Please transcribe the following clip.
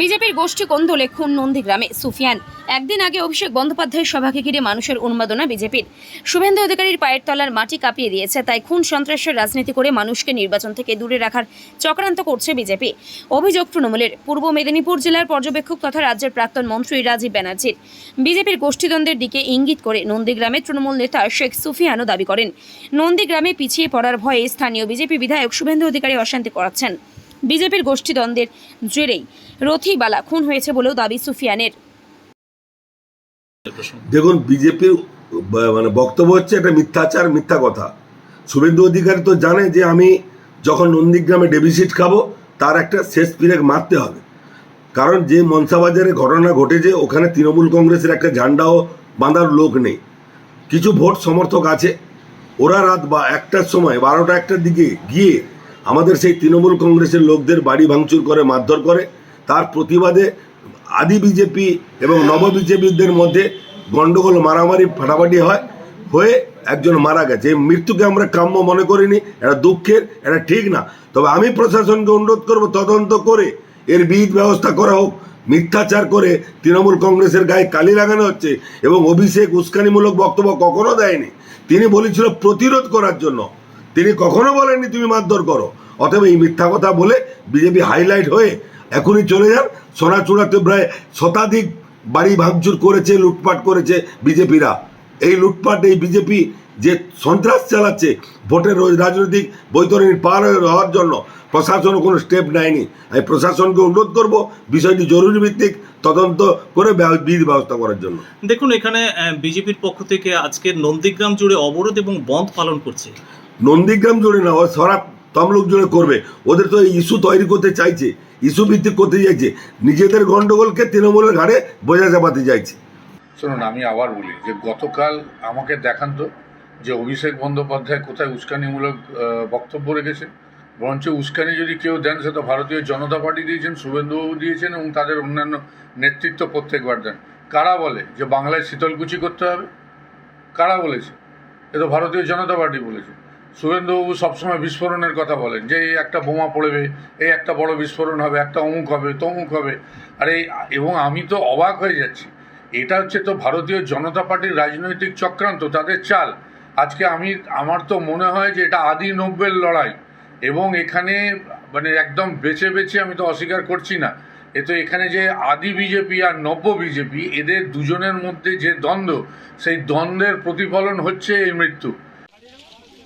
বিজেপির গোষ্ঠী কোন্দলে খুন নন্দীগ্রামে সুফিয়ান। একদিন আগে অভিষেক বন্দ্যোপাধ্যায়ের সভাকে ঘিরে মানুষের উন্মাদনা বিজেপির। শুভেন্দু অধিকারীর পায়ের তলার মাটি কাঁপিয়ে দিয়েছে, তাই খুন সন্ত্রাসের রাজনীতি করে মানুষকে নির্বাচন থেকে দূরে রাখার চক্রান্ত করছে বিজেপি। অভিযোগ তৃণমূলের। পূর্ব মেদিনীপুর জেলার পর্যবেক্ষক তথা রাজ্যের প্রাক্তন মন্ত্রী রাজীব ব্যানার্জির। বিজেপির গোষ্ঠীদ্বন্দ্বের দিকে ইঙ্গিত করে নন্দীগ্রামে তৃণমূল নেতা শেখ সুফিয়ানও দাবি করেন। নন্দীগ্রামে পিছিয়ে পড়ার ভয়ে স্থানীয় বিজেপি বিধায়ক শুভেন্দু অধিকারী অশান্তি করাচ্ছেন। বিজেপির গোষ্ঠীদ্বন্দ্বের জেরেই রথিবালা খুন হয়েছে বলেও দাবি সুফিয়ানের। দেখুন বিজেপির মানে বক্তব্য হচ্ছে একটা মিথ্যাচার, মিথ্যা কথা। শুভেন্দু অধিকারী তো জানে যে আমি যখন নন্দীগ্রামে ডেবিসিট খাব, তার একটা শেষ পিরেক মারতে হবে। কারণ যে মনসাবাজারে ঘটনা ঘটেছে, ওখানে তৃণমূল কংগ্রেসের একটা ঝান্ডাও বাঁধার লোক নেই। কিছু ভোট সমর্থক আছে। ওরা রাত বা একটার সময় বারোটা একটার দিকে গিয়ে আমাদের সেই তৃণমূল কংগ্রেসের লোকদের বাড়ি ভাঙচুর করে, মারধর করে। তার প্রতিবাদে আদি বিজেপি এবং নব বিজেপিদের মধ্যে গন্ডগোল, মারামারি, ফাটাফাটি হয়, হয়ে একজন মারা গেছে। এই মৃত্যুকে আমরা কাম্য মনে করিনি, এটা দুঃখের, এটা ঠিক না। তবে আমি প্রশাসনকে অনুরোধ করব, তদন্ত করে এর বিহিত ব্যবস্থা করা হোক, মিথ্যাচার করে তৃণমূল কংগ্রেসের গায়ে কালি লাগানো হচ্ছে এবং অভিষেক উস্কানিমূলক বক্তব্য কখনো দেয়নি। তিনি বলেছিল, প্রতিরোধ করার জন্য তিনি কখনো বলেননি তুমি মারধর করো। অতএব এই মিথ্যা কথা বলে বিজেপি হাইলাইট হয়ে এখনই চলে যান। সোনাচূড়াতে প্রায় শতাধিক বাড়ি ভাঙচুর করেছে, লুটপাট করেছে বিজেপিরা। এই লুটপাট এই বিজেপি যে সন্ত্রাস চালাচ্ছে, ভোটের রাজনৈতিক বৈতরণী পার হওয়ার জন্য প্রশাসনও কোনো স্টেপ নেয়নি। আমি প্রশাসনকে অনুরোধ করব বিষয়টি জরুরি ভিত্তিক তদন্ত করে বিধি ব্যবস্থা করার জন্য। দেখুন, এখানে বিজেপির পক্ষ থেকে আজকে নন্দীগ্রাম জুড়ে অবরোধ এবং বন্ধ পালন করছে। নন্দীগ্রাম জুড়ে না ও সারা তমলুক জুড়ে করবে। ওদের তো ইস্যু তৈরি করতে চাইছে, ইস্যু ভিত্তিক করতে চাইছে। নিজেদের গন্ডগোলকে তৃণমূলের ঘাড়ে বোঝা চাপাতে চাইছে। শুনুন, আমি আবার বলি যে গতকাল আমাকে দেখান তো যে অভিষেক বন্দ্যোপাধ্যায় কোথায় উস্কানিমূলক বক্তব্য রেখেছেন বরঞ্চ উস্কানি যদি কেউ দেন, সে তো ভারতীয় জনতা পার্টি দিয়েছেন, শুভেন্দুবাবু দিয়েছেন এবং তাদের অন্যান্য নেতৃত্ব প্রত্যেকবার দেন। কারা বলে যে বাংলায় শীতলকুচি করতে হবে? কারা বলেছে? এ তো ভারতীয় জনতা পার্টি বলেছে। শুভেন্দুবাবু সবসময় বিস্ফোরণের কথা বলেন যে এই একটা বোমা পড়বে, এই একটা বড় বিস্ফোরণ হবে, একটা অমুক হবে, তমুক হবে। আর এই, এবং আমি তো অবাক হয়ে যাচ্ছি। এটা হচ্ছে তো ভারতীয় জনতা পার্টির রাজনৈতিক চক্রান্ত, তাদের চাল। আজকে আমি, আমার তো মনে হয় যে এটা আদি নব্যের লড়াই। এবং এখানে মানে একদম বেছে বেছে আমি তো অস্বীকার করছি না। এ তো এখানে যে আদি বিজেপি আর নব্য বিজেপি, এদের দুজনের মধ্যে যে দ্বন্দ্ব, সেই দ্বন্দ্বের প্রতিফলন হচ্ছে এই মৃত্যু।